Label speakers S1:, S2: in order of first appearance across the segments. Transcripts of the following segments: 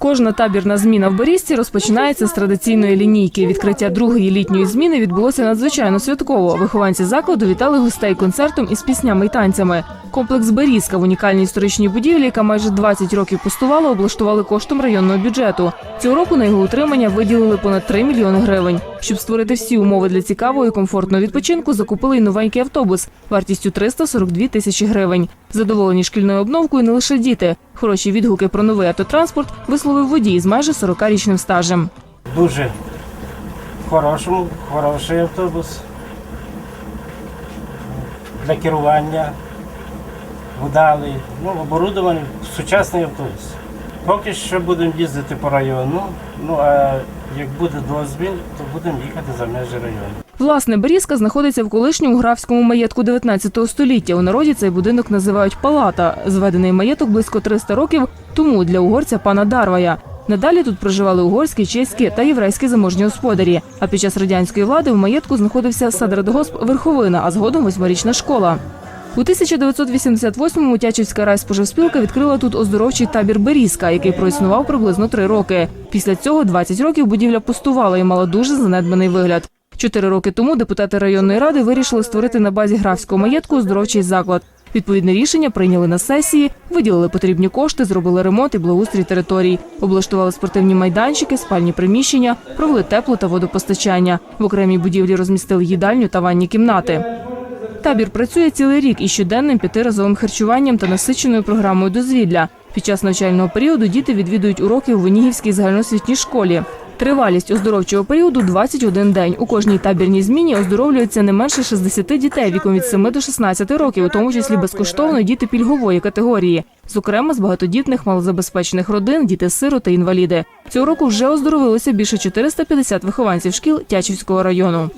S1: Кожна табірна зміна в Борізці розпочинається з традиційної лінійки. Відкриття другої літньої зміни відбулося надзвичайно святково. Вихованці закладу вітали гостей концертом із піснями й танцями. Комплекс Берізка в унікальній історичній будівлі, яка майже 20 років пустувала, облаштували коштом районного бюджету. Цього року на його утримання виділили понад 3 мільйони гривень. Щоб створити всі умови для цікавого і комфортного відпочинку, закупили й новенький автобус вартістю 342 тисячі гривень. Задоволені шкільною обновкою не лише діти. Хороші відгуки про новий автотранспорт висловив водій з майже 40-річним стажем.
S2: Дуже хорошому, хороший автобус для керування, вдалий, ну, оборудований, сучасний автобус. Поки що будемо їздити по району, ну а як буде дозвіл, то будемо їхати за межі району.
S1: Власне, Берізка знаходиться в колишньому графському маєтку 19 століття. У народі цей будинок називають палата. Зведений маєток близько 300 років тому для угорця пана Дарвая. Надалі тут проживали угорські, чеські та єврейські заможні господарі. А під час радянської влади в маєтку знаходився садрадгосп Верховина, а згодом восьмирічна школа. У 1988-му Тячівська райспоживспілка відкрила тут оздоровчий табір Берізка, який проіснував приблизно три роки. Після цього 20 років будівля пустувала і мала дуже занедбаний вигляд. Чотири роки тому депутати районної ради вирішили створити на базі графського маєтку оздоровчий заклад. Відповідне рішення прийняли на сесії, виділили потрібні кошти, зробили ремонт і благоустрій територій, облаштували спортивні майданчики, спальні приміщення, провели тепло та водопостачання. В окремій будівлі розмістили їдальню та ванні кімнати. Табір працює цілий рік із щоденним п'ятиразовим харчуванням та насиченою програмою дозвілля. Під час навчального періоду діти відвідують уроки у Венігівській загальноосвітній школі. Тривалість оздоровчого періоду 21 день. У кожній табірній зміні оздоровлюється не менше 60 дітей віком від 7 до 16 років, у тому числі безкоштовно діти пільгової категорії. Зокрема, з багатодітних малозабезпечених родин, діти-сироти та інваліди. Цього року вже оздоровилося більше 450 вихованців шкіл Тячівського району.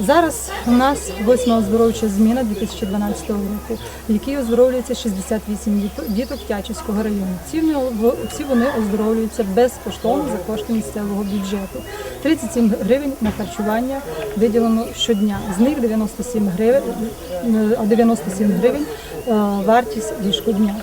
S3: Зараз у нас восьма оздоровча зміна 2012 року, в якій оздоровлюється 68 діт- діток Тячівського району. Всі вони оздоровлюються безкоштовно за кошти місцевого бюджету. 37 гривень на харчування виділено щодня. З них 97 гривень, е, а 97 гривень вартість ліжку ліжкодня.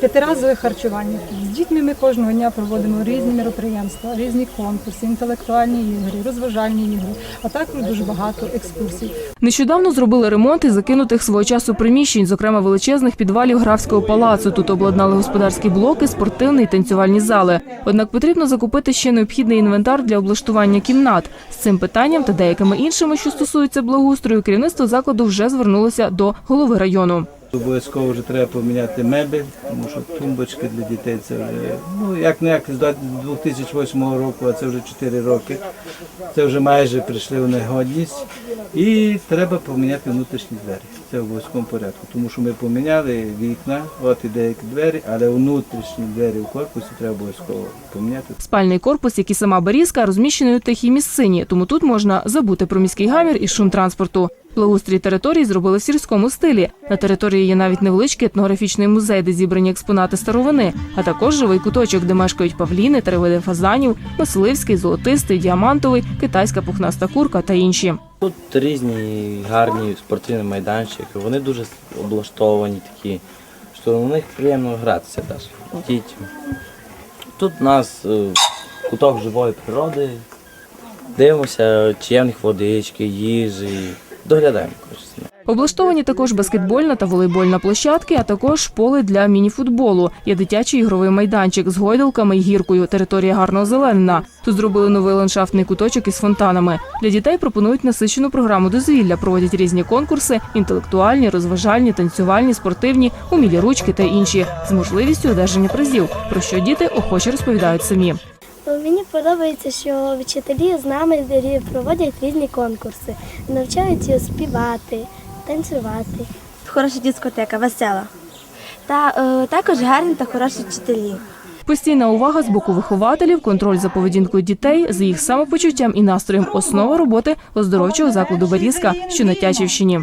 S3: П'ятиразове харчування. З дітьми ми кожного дня проводимо різні мероприємства, різні конкурси, інтелектуальні ігри, розважальні ігри, а також дуже багато екскурсій.
S1: Нещодавно зробили ремонт із закинутих свого часу приміщень, зокрема величезних підвалів графського палацу. Тут обладнали господарські блоки, спортивні і танцювальні зали. Однак потрібно закупити ще необхідний інвентар для облаштування кімнат. З цим питанням та деякими іншими, що стосуються благоустрою, керівництво закладу вже звернулося до голови району.
S4: Обов'язково вже треба поміняти мебель, тому що тумбочки для дітей це вже, ну як не як з 2008 року, а це вже 4 роки. Це вже майже прийшли в негодність. І треба поміняти внутрішні двері. Це в обов'язковому порядку. Тому що ми поміняли вікна, от і деякі двері, але внутрішні двері в корпусі треба обов'язково поміняти.
S1: Спальний корпус, як і сама Берізка, розміщений у тихій місцині, тому тут можна забути про міський гамір і шум транспорту. Благоустрій території зробили в сільському стилі. На території є навіть невеличкий етнографічний музей, де зібрані експонати старовини, а також живий куточок, де мешкають павліни, три види фазанів, мисливський, золотистий, діамантовий, китайська пухнаста курка та інші.
S5: Тут різні гарні спортивні майданчики, вони дуже облаштовані такі, що на них приємно гратися теж. Тут у нас е, куток живої природи, дивимося, чи є в них водички, їжі, доглядаємо.
S1: Облаштовані також баскетбольна та волейбольна площадки, а також поле для мініфутболу. Є дитячий ігровий майданчик з гойдалками й гіркою. Територія гарно озеленена. Тут зробили новий ландшафтний куточок із фонтанами. Для дітей пропонують насичену програму дозвілля, проводять різні конкурси: інтелектуальні, розважальні, танцювальні, спортивні, умілі ручки та інші з можливістю одержання призів, про що діти охоче розповідають самі.
S6: Мені подобається, що вчителі з нами проводять різні конкурси, навчають співати, танцювати.
S7: Хороша дискотека, весела. Та е, також гарні та хороші вчителі.
S1: Постійна увага з боку вихователів, контроль за поведінкою дітей, за їх самопочуттям і настроєм основа роботи оздоровчого закладу Берізка, що на Тячівщині.